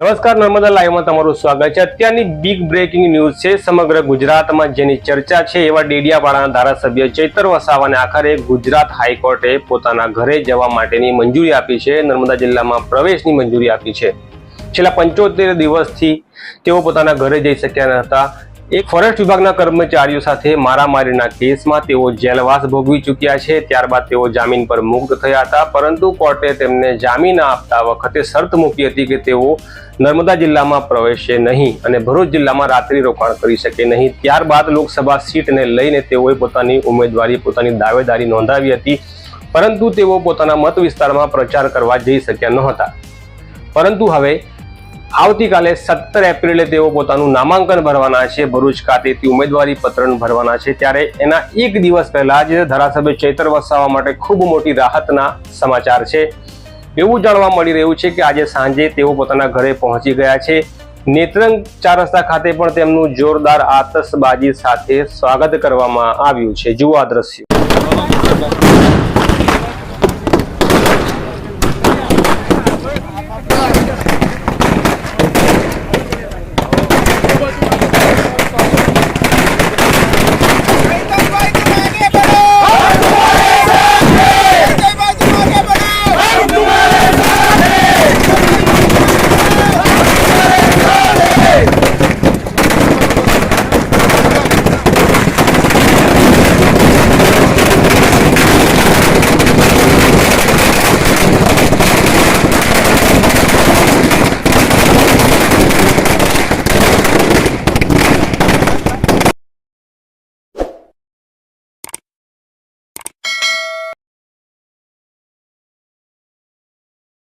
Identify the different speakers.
Speaker 1: નમસ્કાર, નર્મદા લાઈવમાં તમારું સ્વાગત છે. અત્યારની બિગ બ્રેકિંગ ન્યૂઝ છે સમગ્ર ગુજરાતમાં જેની ચર્ચા છે એવા ડેડિયાપાડાના ધારાસભ્ય ચૈતર વસાવાને આખરે ગુજરાત હાઈકોર્ટે પોતાના ઘરે જવા માટેની મંજૂરી આપી છે. નર્મદા જિલ્લામાં પ્રવેશની મંજૂરી આપી છે. છેલ્લા પંચોતેર દિવસથી તેઓ પોતાના ઘરે જઈ શક્યા ન હતા. એક ફોરેસ્ટ વિભાગના કર્મચારીઓ સાથે મારામારીના કેસમાં તેઓ જેલવાસ ભોગવી ચૂક્યા છે. ત્યારબાદ તેઓ જામીન પર મુક્ત થયા હતા, પરંતુ કોર્ટે તેમને જામીન આપતા વખતે શરત મૂકી હતી કે તેઓ નર્મદા જિલ્લામાં પ્રવેશે નહીં અને ભરૂચ જિલ્લામાં રાત્રિ રોકાણ કરી શકે નહીં. ત્યારબાદ લોકસભા સીટને લઈને તેઓએ પોતાની ઉમેદવારી, પોતાની દાવેદારી નોંધાવી હતી, પરંતુ તેઓ પોતાના મત વિસ્તારમાં પ્રચાર કરવા જઈ શક્યા નહોતા. પરંતુ હવે આવતીકાલે સત્તર એપ્રિલે તેઓ પોતાનું નામાંકન ભરવાના છે. ભરૂચ ખાતેથી ઉમેદવારી પત્ર ભરવાના છે. ત્યારે એના એક દિવસ પહેલા જ ધારાસભ્ય ચૈતર વસાવા માટે ખૂબ મોટી રાહતના સમાચાર છે. એવું જાણવા મળી રહ્યું છે કે આજે સાંજે તેઓ પોતાના ઘરે પહોંચી ગયા છે. નેત્રંગ ચાર રસ્તા ખાતે પણ તેમનું જોરદાર આતશબાજી સાથે સ્વાગત કરવામાં આવ્યું છે. જુઓ આ દ્રશ્યો.